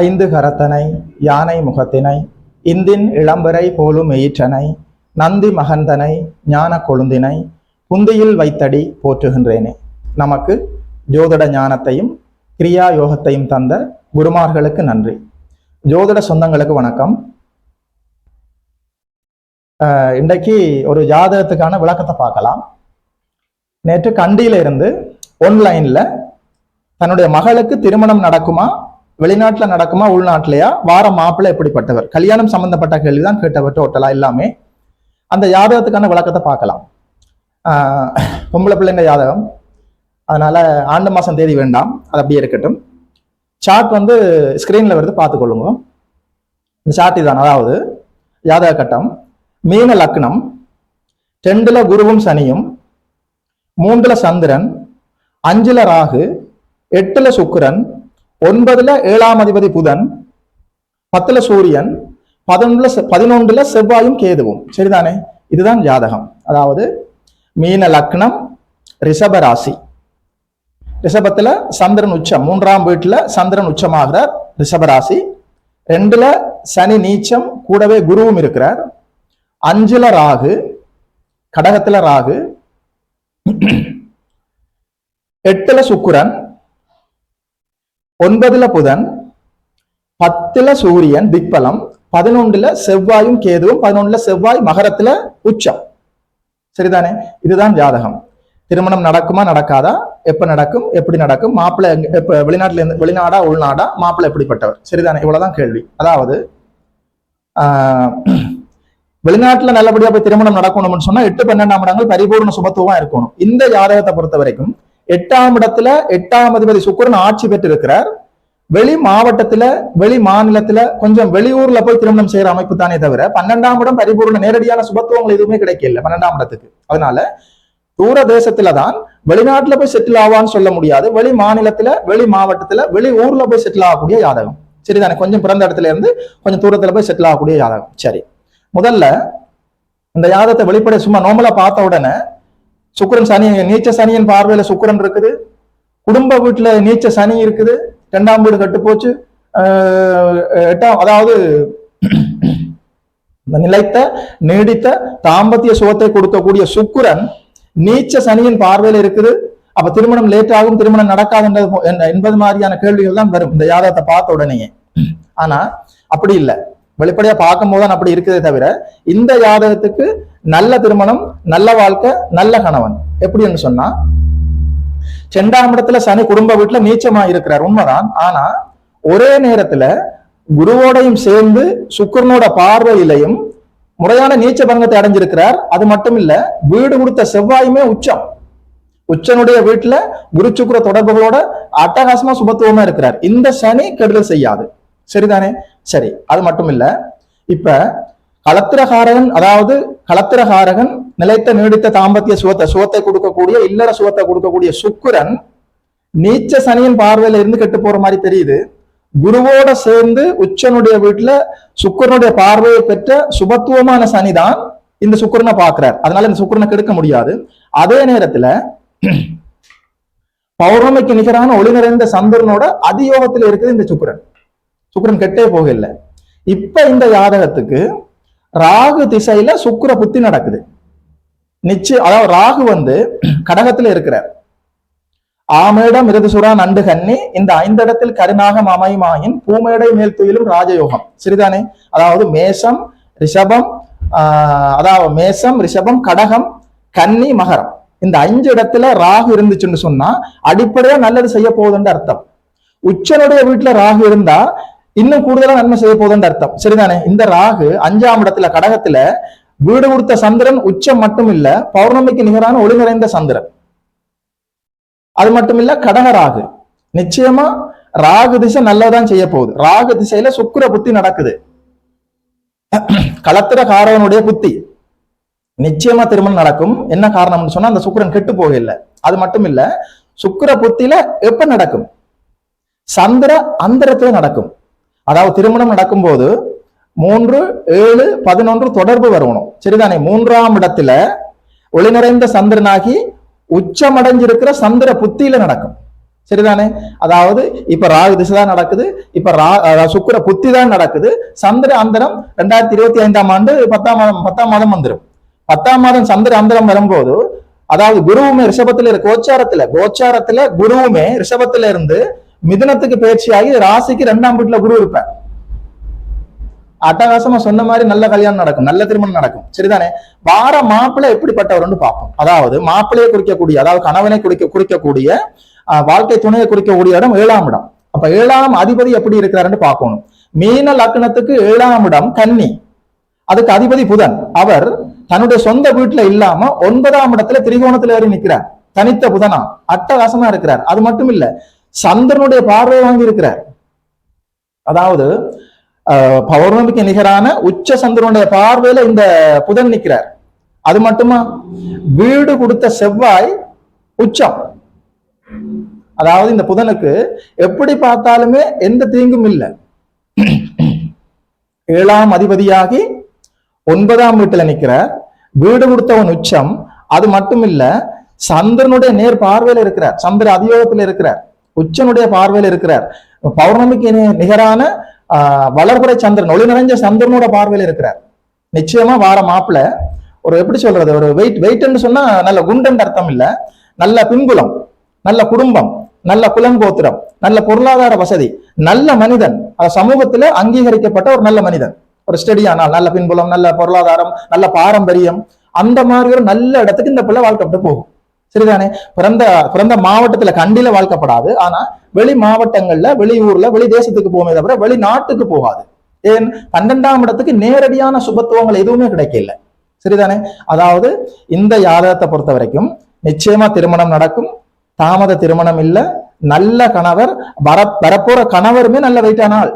ஐந்து கரத்தனை யானை முகத்தினை இந்தின் இளம்பரை போலும் எயிற்றனை நந்தி மகந்தனை ஞான கொழுந்தினை புந்தியில் வைத்தடி போற்றுகின்றேனே. நமக்கு ஜோதிட ஞானத்தையும் கிரியா யோகத்தையும் தந்த குருமார்களுக்கு நன்றி. ஜோதிட சொந்தங்களுக்கு வணக்கம். இன்றைக்கு ஒரு ஜாதகத்துக்கான விளக்கத்தை பார்க்கலாம். நேற்று கண்டியில இருந்து ஒன்லைன்ல தன்னுடைய மகளுக்கு திருமணம் நடக்குமா வெளிநாட்டுல நடக்குமா உள்நாட்டிலையா? வார மாப்பிள்ளை எப்படிப்பட்டவர்? கல்யாணம் சம்பந்தப்பட்ட கேள்விதான் கேட்டவர் டோட்டலா எல்லாமே. அந்த யாதகத்துக்கான விளக்கத்தை பார்க்கலாம். பொம்பளை பிள்ளைங்க யாதகம். அதனால ஆண்டு மாசம் தேதி வேண்டாம். அது அப்படியே இருக்கட்டும். சார்ட் வந்து ஸ்கிரீன்ல வருது பார்த்துக்கொள்ளுங்க இந்த சார்ட் இதான். அதாவது ஜாதக கட்டம். மீன லக்னம். ரெண்டுல குருவும் சனியும். மூன்றுல சந்திரன். அஞ்சுல ராகு. எட்டுல சுக்கிரன். ஒன்பதுல ஏழாம் அதிபதி புதன் பத்துல சூரியன் பதினொன்றுல பதினொன்றுல செவ்வாயும் கேதுவும். சரிதானே? இதுதான் ஜாதகம். அதாவது மீன லக்னம் ரிஷப ராசி. ரிஷபத்துல சந்திரன் உச்சம். மூன்றாம் வீட்டுல சந்திரன் உச்சமாகிறார் ரிஷப ராசி. ரெண்டுல சனி நீச்சம் கூடவே குருவும் இருக்கிறார். அஞ்சுல ராகு கடகத்துல ராகு. எட்டுல சுக்குரன் ஒன்பதுல புதன் பத்துல சூரியன் திக்பலம் பதினொன்றுல செவ்வாயும் கேதுவும் பதினொன்றுல செவ்வாய் மகரத்துல உச்சம். சரிதானே? இதுதான் ஜாதகம். திருமணம் நடக்குமா நடக்காதா? எப்ப நடக்கும் எப்படி நடக்கும்? மாப்பிள்ளை எப்ப வெளிநாட்டுல இருந்து வெளிநாடா உள்நாடா? மாப்பிள்ளை எப்படிப்பட்டவர்? சரிதானே? இவ்வளவுதான் கேள்வி. அதாவது ஆஹ், வெளிநாட்டுல நல்லபடியா போய் திருமணம் நடக்கணும்னு சொன்னா எட்டு பன்னெண்டாம் இடங்கள் பரிபூர்ண சுபத்துவமா இருக்கணும். இந்த ஜாதகத்தை பொறுத்த வரைக்கும் எட்டாம் இடத்துல எட்டாம் அதிபதி சுக்கிரன் ஆட்சி பெற்றிருக்கிறார். வெளி மாவட்டத்துல வெளி மாநிலத்துல கொஞ்சம் வெளியூர்ல போய் திருமணம் செய்யற அமைப்பு தானே தவிர பன்னெண்டாம் இடம் பரிபூர்ண நேரடியான சுபத்துவங்கள் எதுவுமே கிடைக்கல பன்னெண்டாம் இடத்துக்கு. அதனால தூர தேசத்துல தான் வெளிநாட்டுல போய் செட்டில் ஆவான்னு சொல்ல முடியாது. வெளி மாநிலத்துல வெளி மாவட்டத்துல வெளி ஊர்ல போய் செட்டில் ஆகக்கூடிய ஜாதகம். சரிதானே? கொஞ்சம் பிறந்த இடத்துல இருந்து கொஞ்சம் தூரத்துல போய் செட்டில் ஆகக்கூடிய ஜாதகம். சரி. முதல்ல இந்த ஜாதகத்தை வெளிப்படைய சும்மா நோம்பல பார்த்த உடனே சுக்கிரன் சனி நீச்ச சனியின் பார்வையில சுக்கிரன் இருக்குது. குடும்ப வீட்டுல நீச்ச சனி இருக்குது. ரெண்டாம் வீடு கட்டு போச்சு எட்டாம் அதாவது இந்த நிலைத்த நீடித்த தாம்பத்திய சுகத்தை கொடுக்கக்கூடிய சுக்கிரன் நீச்ச சனியின் பார்வையில இருக்குது. அப்ப திருமணம் லேட் ஆகும் திருமணம் நடக்காதுன்றது என்ற- என்பது மாதிரியான கேள்விகள் தான் வரும். இந்த ஜாதகத்தை பார்த்த உடனேயே. ஆனா அப்படி இல்லை. வெளிப்படையா பார்க்கும்போது போதுதான் அப்படி இருக்குதே தவிர இந்த ஜாதகத்துக்கு நல்ல திருமணம் நல்ல வாழ்க்கை நல்ல கணவன். எப்படின்னு சொன்னா செண்டாம் இடத்துல சனி குடும்ப வீட்டுல நீச்சமா இருக்கிறார். உண்மைதான். ஆனா ஒரே நேரத்துல குருவோடையும் சேர்ந்து சுக்கரனோட பார்வையிலையும் முறையான நீச்ச பங்கத்தை அடைஞ்சிருக்கிறார். அது மட்டும் இல்ல வீடு கொடுத்த செவ்வாயுமே உச்சம். உச்சனுடைய வீட்டுல குரு சுக்கர தொடர்புகளோட அட்டகாசமா சுபத்துவமா இருக்கிறார். இந்த சனி கெடுதல் செய்யாது. சரிதானே? சரி அது மட்டும் இல்ல இப்ப களத்திரகாரகன் அதாவது களத்திரகாரகன் நிலைத்த நீடித்த தாம்பத்திய சுகத்தை சுகத்தை கொடுக்கக்கூடிய இல்லற சுகத்தை கொடுக்கக்கூடிய சுக்கிரன் நீச்ச சனியின் பார்வையில இருந்து கெட்டு போற மாதிரி தெரியுது. குருவோட சேர்ந்து உச்சனுடைய வீட்டுல சுக்கரனுடைய பார்வையை பெற்ற சுபத்துவமான சனிதான் இந்த சுக்கரனை பாக்குறார் அதனால இந்த சுக்கரனை கெடுக்க முடியாது. அதே நேரத்துல பௌர்ணமிக்கு நிகரான ஒளி நிறைந்த சந்திரனோட அதியோகத்துல இருக்குது இந்த சுக்கிரன். சுக்கிரன் கெட்டே போகல. இப்ப இந்த ஜாதகத்துக்கு ராகு திசையில சுக்கர புத்தி நடக்குது. நிச்சயம் அதாவது ராகு வந்து கடகத்துல இருக்கிறார். ஆமேடம் மிருதுசுரா நண்டு கன்னி இந்த ஐந்திடத்தில் கருணாகம் அமையுமாயின் பூமேடை மேல் துயிலும் ராஜயோகம். சரிதானே அதாவது மேஷம் ரிஷபம் ஆஹ் அதாவது மேஷம் ரிஷபம் கடகம் கன்னி மகரம். இந்த அஞ்சு இடத்துல ராகு இருந்துச்சுன்னு சொன்னா அடிப்படையா நல்லது செய்ய போகுதுன்ற அர்த்தம். உச்சனுடைய வீட்டுல ராகு இருந்தா இன்னும் கூடுதலா நன்மை செய்ய போகுதுன்ற அர்த்தம். சரிதானே? இந்த ராகு அஞ்சாம் இடத்துல கடகத்துல வீடு கொடுத்த சந்திரன் உச்சம் மட்டும் இல்ல பௌர்ணமிக்கு நிகரான ஒளி நிறைந்த சந்திரன். அது மட்டும் இல்ல கடக ராகு. நிச்சயமா ராகு திசை நல்லதான் செய்ய போகுது. ராகு திசையில சுக்கர புத்தி நடக்குது. களத்திர காரவனுடைய புத்தி. நிச்சயமா திருமணம் நடக்கும். என்ன காரணம்னு சொன்னா அந்த சுக்கரன் கெட்டு போகல அது மட்டும் இல்ல சுக்கர புத்தியில எப்ப நடக்கும்? சந்திர அந்தரத்துல நடக்கும். அதாவது திருமணம் நடக்கும்போது மூன்று ஏழு பதினொன்று தொடர்பு வரணும். சரிதானே? மூன்றாம் இடத்துல ஒளி நிறைந்த சந்திரனாகி உச்சமடைஞ்சிருக்கிற சந்திர புத்தியில நடக்கும். சரிதானே? அதாவது இப்ப ராகு திசை தான் நடக்குது. இப்ப ரா சுக்கர புத்தி தான் நடக்குது. சந்திர அந்தரம் ரெண்டாயிரத்தி இருபத்தி ஐந்தாம் ஆண்டு பத்தாம் மாதம் பத்தாம் மாதம் வந்துடும் பத்தாம் மாதம் சந்திர அந்தரம் வரும்போது அதாவது குருவுமே ரிஷபத்துல இருக்கு கோச்சாரத்துல கோச்சாரத்துல குருவுமே ரிஷபத்துல இருந்து மிதுனத்துக்கு பயிற்சியாகி ராசிக்கு ரெண்டாம் வீட்டுல குரு இருப்பேன் அட்டகாசமா சொன்ன மாதிரி நல்ல கல்யாணம் நடக்கும் நல்ல திருமணம் நடக்கும். சரிதானே? வார மாப்பிள்ளை எப்படிப்பட்டவர்னு பார்ப்போம். அதாவது மாப்பிள்ளையை குறிக்கக்கூடிய அதாவது கணவனை குறிக்க குறிக்கக்கூடிய வாழ்க்கை துணையை குறிக்கக்கூடிய இடம் ஏழாம் இடம். அப்ப ஏழாம் அதிபதி எப்படி இருக்கிறாருன்னு பார்க்கணும். மீன லக்னத்துக்கு ஏழாம் இடம் கன்னி. அதுக்கு அதிபதி புதன். அவர் தன்னுடைய சொந்த வீட்டுல இல்லாம ஒன்பதாம் இடத்துல திரிகோணத்துல ஏறி நிக்கிறார். தனித்த புதனா? அட்டகாசமா இருக்கிறார். அது மட்டும் இல்ல சந்திரனுடைய பார்வையை வாங்கி இருக்கிறார் அதாவது ஆஹ், பௌர்ணமிக்கு நிகரான உச்ச சந்திரனுடைய பார்வையில இந்த புதன் நிற்கிறார் அது மட்டுமா? வீடு கொடுத்த செவ்வாய் உச்சம். அதாவது இந்த புதனுக்கு எப்படி பார்த்தாலுமே எந்த தீங்கும் இல்லை. ஏழாம் அதிபதியாகி ஒன்பதாம் வீட்டுல நிற்கிறார் வீடு கொடுத்தவன் உச்சம். அது மட்டும் இல்ல சந்திரனுடைய நேர் பார்வையில இருக்கிறார். சந்திர அதியோகத்துல இருக்கிறார். உச்சனுடைய பார்வையில் இருக்கிறார். பௌர்ணமிக்கு நி- நிகரான ஆஹ், சந்திரன் ஒளி நிறைஞ்ச சந்திரனோட பார்வையில் இருக்கிறார். நிச்சயமா வார மாப்பிள ஒரு எப்படி சொல்றது ஒரு வெயிட் வெயிட்னு சொன்னா நல்ல குண்டன்னு அர்த்தம் இல்ல. நல்ல பின்புலம் நல்ல குடும்பம் நல்ல குலங்கோத்திரம் நல்ல பொருளாதார வசதி நல்ல மனிதன். அது சமூகத்துல அங்கீகரிக்கப்பட்ட ஒரு நல்ல மனிதன். ஒரு ஸ்டடியானால் நல்ல பின்புலம் நல்ல பொருளாதாரம் நல்ல பாரம்பரியம் அந்த மாதிரி ஒரு நல்ல இடத்துக்கு இந்த பிள்ளை வாழ்க்கப்பட்டு போகும். சரிதானே? பிறந்த பிறந்த மாவட்டத்துல கண்டில வாழ்க்கப்படாது. ஆனா வெளி மாவட்டங்கள்ல வெளியூர்ல வெளி தேசத்துக்கு போகுமே தவிர வெளிநாட்டுக்கு போகாது. ஏன்? பன்னெண்டாம் இடத்துக்கு நேரடியான சுபத்துவங்கள் எதுவுமே கிடைக்கல. சரிதானே? அதாவது இந்த யாதகத்தை பொறுத்த வரைக்கும் நிச்சயமா திருமணம் நடக்கும். தாமத திருமணம் இல்ல. நல்ல கணவர் வர வரப்போற கணவருமே நல்ல வெயிட்டான ஆள்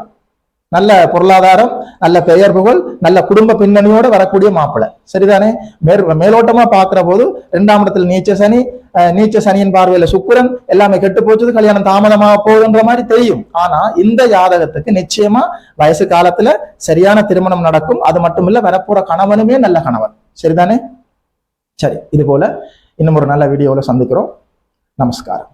நல்ல பொருளாதாரம் நல்ல பெயர் புகழ் நல்ல குடும்ப பின்னணியோட வரக்கூடிய மாப்பிள்ளை சரிதானே? மேல் மேலோட்டமா பாக்குற போது ரெண்டாம் இடத்துல நீச்ச சனி அஹ், நீச்ச சனியின் பார்வையில சுக்கரன் எல்லாமே கெட்டு போச்சது கல்யாணம் தாமதமாக போகுதுன்ற மாதிரி தெரியும். ஆனா இந்த ஜாதகத்துக்கு நிச்சயமா வயசு காலத்துல சரியான திருமணம் நடக்கும். அது மட்டும் இல்ல வரப்போற கணவனுமே நல்ல கணவன். சரிதானே? சரி இது போல இன்னும் ஒரு நல்ல வீடியோவில் சந்திக்கிறோம். நமஸ்காரம்.